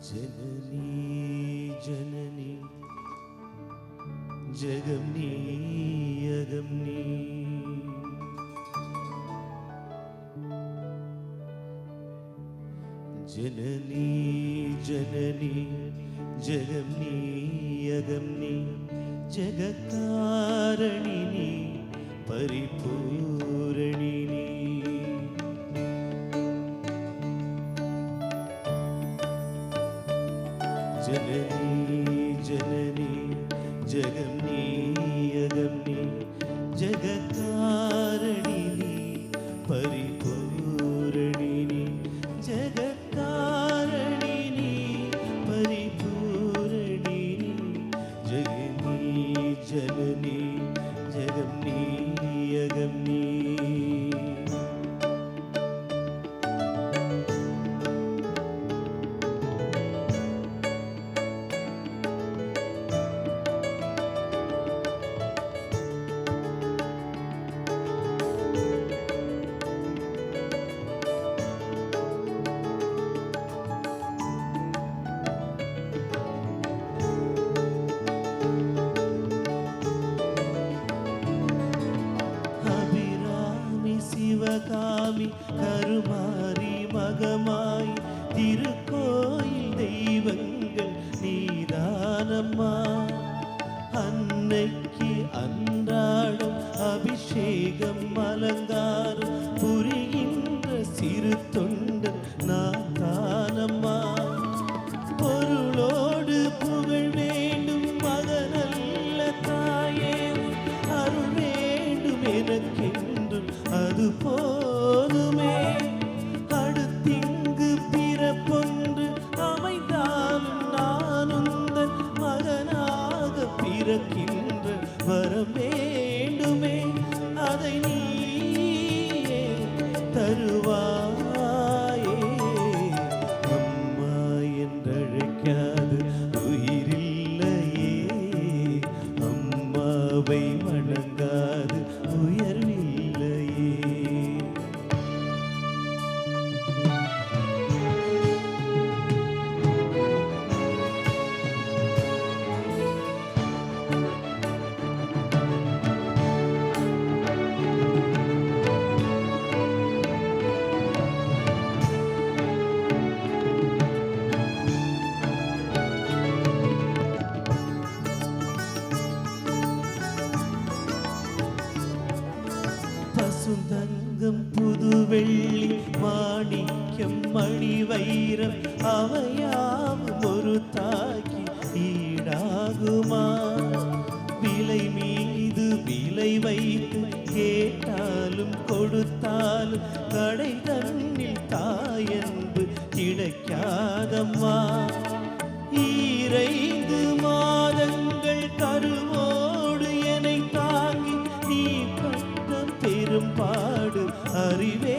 ஜனனி ஜனனி ஜெகம் நீ அகம் நீ ஜனனி ஜனனி ஜெகம் நீ நீ ஜெகத்தாரணி நீ பரிபூர் ஜனனி ஜனனி ஜெகம் நீ அகம் நீ ஜகத்தாரணி நீ பரிபூரணி நீ ஜகத்தாரணி நீ பரிபூரணி நீ ஜெகனி ஜனனி ஜெகம் நீ கருமாறி மகமாய் திருக்கோயில் தெய்வங்கள் நீதானம்மா. அன்னைக்கு அன்றாடம் அபிஷேகம் அலங்காரம் புரிகின்ற சிறு தொண்டர் நான் தானம்மா பொருளோடு புகழ் வேண்டும் மகனல்ல தாயே. அருள் வேண்டும் எனக்கென்றும் அது போ பிறக்கின்ற வரம் வேண்டுமே அதை நீயே தருவாயே. அம்மா என்றழைக்காது உயிரில்லையே. அம்மாவை பசுந்தங்கம் புது வெள்ளி மாணிக்கம் மணி வைரம் அவையாவும் ஒரு தாக்கி ஈடாகுமா? விலை மீது விலை வைத்து கேட்டாலும் கொடுத்தாலும் கடை தன்னில் தாயன்பு கிடைக்காதம்மா? ஈரைந்து பாடும் அறிவே